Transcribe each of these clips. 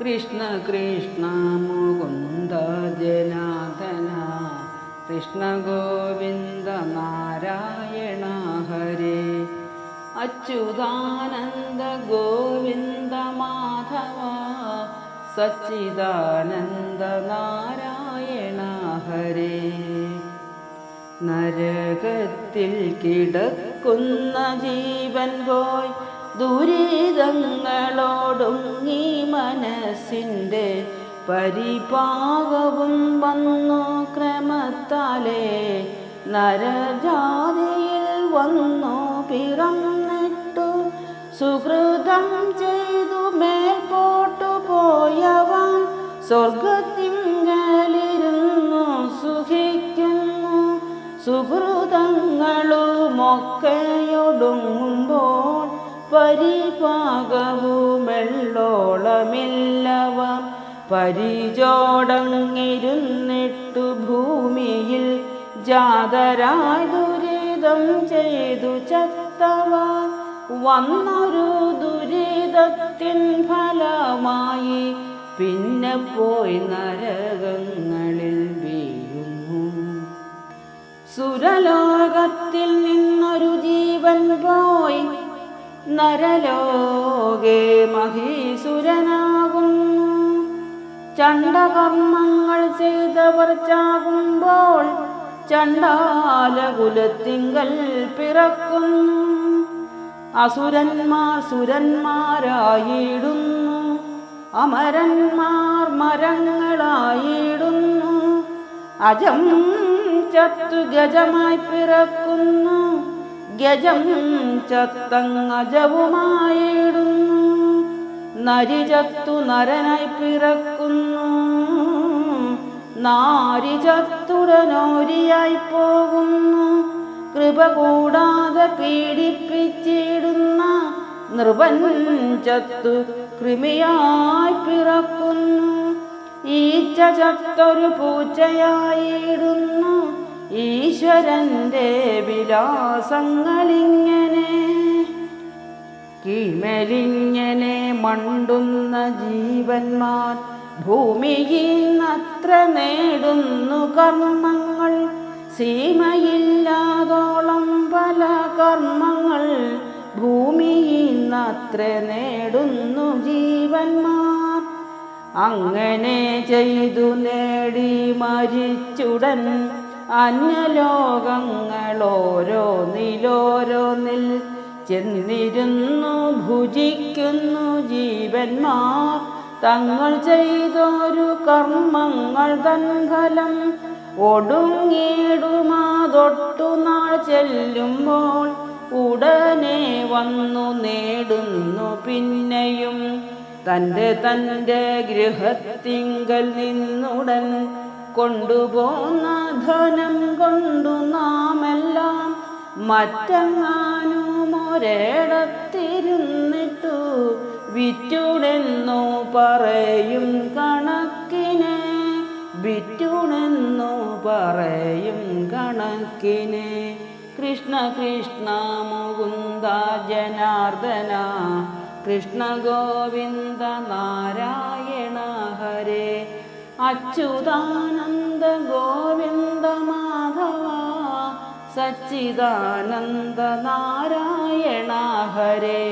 കൃഷ്ണ കൃഷ്ണ മുകുന്ദ ജനാർദ്ദന കൃഷ്ണ ഗോവിന്ദ നാരായണ ഹരേ. അച്യുതാനന്ദ ഗോവിന്ദ മാധവ സച്ചിദാനന്ദ നാരായണ ഹരേ. നരകത്തിൽ കിടക്കുന്ന ജീവൻ പോയി ദുരിതങ്ങളോടുങ്ങി മനസ്സിന്റെ പരിപാകവും വന്നു ക്രമത്താലേ. നരജാതിയിൽ വന്നു പിറന്നിട്ടു സുഹൃതം ചെയ്തു മേൽപോട്ടു പോയവൻ സ്വർഗത്തിങ്കലിരുന്നു സുഖിക്കുന്നു. സുഹൃതങ്ങളുമൊക്കെയൊടുങ്ങുമ്പോൾ പരിപാകവുമെള്ളോളമില്ലവ. പരിചോടങ്ങിരുന്നിട്ടു ഭൂമിയിൽ ജാതരായി ദുരിതം ചെയ്തു ചത്തവ. വന്നൊരു ദുരിതത്തിൻ ഫലമായി പിന്നെ പോയി നരകങ്ങളിൽ വീഴുന്നു. സുരലോകത്തിൽ നിന്നൊരു ജീവൻ പോയി നരലോകെ മഹീസുരനാകുന്നു. ചണ്ടകർമ്മങ്ങൾ ചെയ്തവർ ചാകുമ്പോൾ ചണ്ടാലകുലത്തിങ്കൽ പിറക്കുന്നു. അസുരന്മാർ സുരന്മാരായിടുന്നു. അമരന്മാർ മരങ്ങളായിടുന്നു. അജം ചത്തു ഗജമായി പിറക്കുന്നു. ഗജം ചത്തങ്ങജവുമായിടുന്നു നരിചത്തു നരനായി പിറക്കുന്നു. നാരിചത്തുടനോരിയായി പോകുന്നു. കൃപ കൂടാതെ പീഡിപ്പിച്ചിടുന്ന നൃപൻ ചത്തു കൃമിയായി പിറക്കുന്നു. ഈച്ച ചത്തൊരു പൂച്ചയായിടുന്നു. ഈശ്വരന്റെ വിലാസങ്ങളിങ്ങനെ കീമലിങ്ങനെ മണ്ടുന്ന ജീവന്മാർ ഭൂമിയിൽ നിന്നത്ര നേടുന്നു കർമ്മങ്ങൾ. സീമയില്ലാതോളം പല കർമ്മങ്ങൾ ഭൂമിയിൽ നിന്നത്ര നേടുന്നു ജീവന്മാർ. അങ്ങനെ ചെയ്തു നേടി മരിച്ചുടൻ അന്യലോകങ്ങളോരോന്നിലോരോന്നിൽ ചെന്നിരുന്നു ഭുജിക്കുന്നു ജീവന്മാർ. തങ്ങൾ ചെയ്തൊരു കർമ്മങ്ങൾ തൻ ഫലം ഒടുങ്ങിയിടുമാതൊട്ടു നാൾ ചെല്ലുമ്പോൾ ഉടനെ വന്നു നേടുന്നു പിന്നെയും തന്റെ തന്റെ ഗൃഹത്തിങ്കൽ നിന്നുടൻ കൊണ്ടുപോന്ന ധനം കൊണ്ടു നാമെല്ലാം മറ്റങ്ങാനും ഒരിടത്തിരുന്നിട്ടു. വിറ്റുടെന്നു പറയും കണക്കിനെ വിറ്റുടെന്നു പറയും കണക്കിനെ. കൃഷ്ണ കൃഷ്ണ മുകുന്ദ ജനാർദ്ദന കൃഷ്ണ ഗോവിന്ദ നാരായണ ഹരേ. അച്യുതാനന്ദ ഗോവിന്ദ മാധവ സച്ചിദാനന്ദ നാരായണ ഹരേ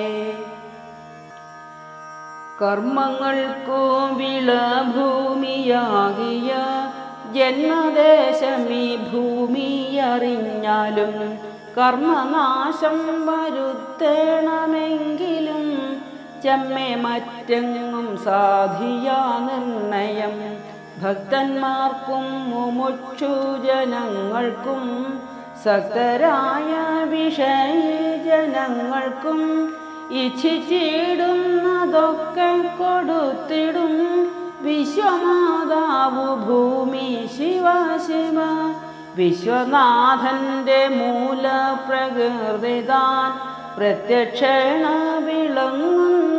കർമ്മങ്ങൾക്കു വിളഭൂമിയാകിയ ജന്മദേശമീ ഭൂമി അറിഞ്ഞാലും കർമ്മനാശം വരുത്തേണമെങ്കിലും ചെമ്മെ മറ്റെങ്ങും സാധിയാ നിർണയം. ഭക്തന്മാർക്കും മുമുക്ഷുജനങ്ങൾക്കും സക്തരായ വിഷയജനങ്ങൾക്കും ഇച്ഛിച്ചിടുന്നതൊക്കെ കൊടുത്തിടും വിശ്വമാതാവു ഭൂമി ശിവ ശിവ. വിശ്വനാഥന്റെ മൂലപ്രകൃതി താൻ പ്രത്യക്ഷേണ വിളങ്ങുന്നു.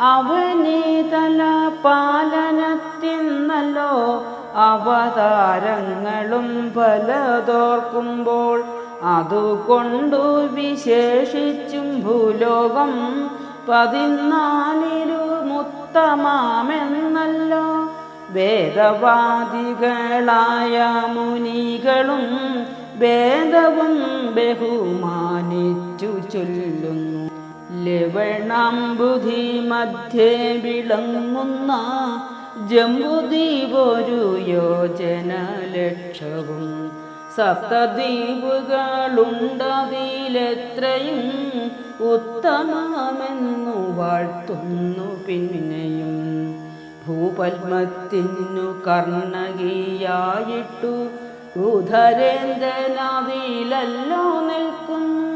ഭൂമിയായി അവനെ തല പാലനത്തിന്നല്ലോ അവതാരങ്ങളും പലതോർക്കുമ്പോൾ അതുകൊണ്ടു വിശേഷിച്ചും ഭൂലോകം പതിനാലിരു മുത്തമാമെന്നല്ലോ. വേദവാദികളായ മുനികളും വേദവും ബഹുമാനിച്ചു ചൊല്ലുന്നു. ലവണാംബുധി മധ്യേ വിളങ്ങുന്ന ജംബുദ്വീപൊരു യോജന ലക്ഷവും സപ്തദ്വീപുകളുണ്ടതിലെത്രയും ഉത്തമമെന്നു വാഴ്ത്തുന്നു പിന്നെയും. ഭൂപത്മത്തിനു കർണകിയായിട്ടു ഉധരേന്ദ്രനതിലല്ലോ നിൽക്കുന്നു.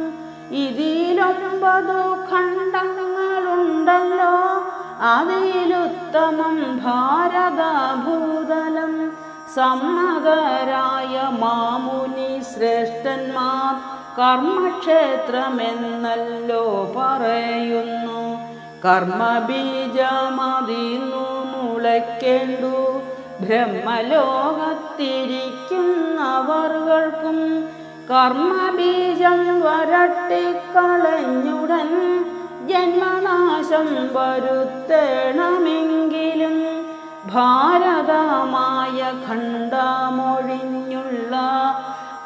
ഇതിലൊമ്പതു ഖണ്ഡങ്ങളുണ്ടല്ലോ അതിലുത്തമം ഭാരതഭൂതലം. സമ്മതരായ മാമുനി ശ്രേഷ്ഠന്മാർ കർമ്മക്ഷേത്രമെന്നല്ലോ പറയുന്നു. കർമ്മബീജമതിന്നു മുളയ്ക്കേണ്ടു. ബ്രഹ്മലോകത്തിരിക്കുന്നവർക്കും കർമ്മബീജം വരട്ടിക്കളഞ്ഞുടൻ ജന്മനാശം വരുത്തണമെങ്കിലും ഭാരതമായ ഖണ്ഡമൊഴിഞ്ഞുള്ള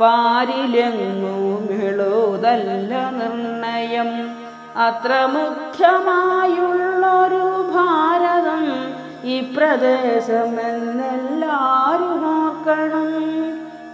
പാരിലെങ്ങുമിളുതല്ല നിർണയം. അത്ര മുഖ്യമായുള്ളൊരു ഭാരതം ഈ പ്രദേശമെന്നെല്ലാരും ഓർക്കണം.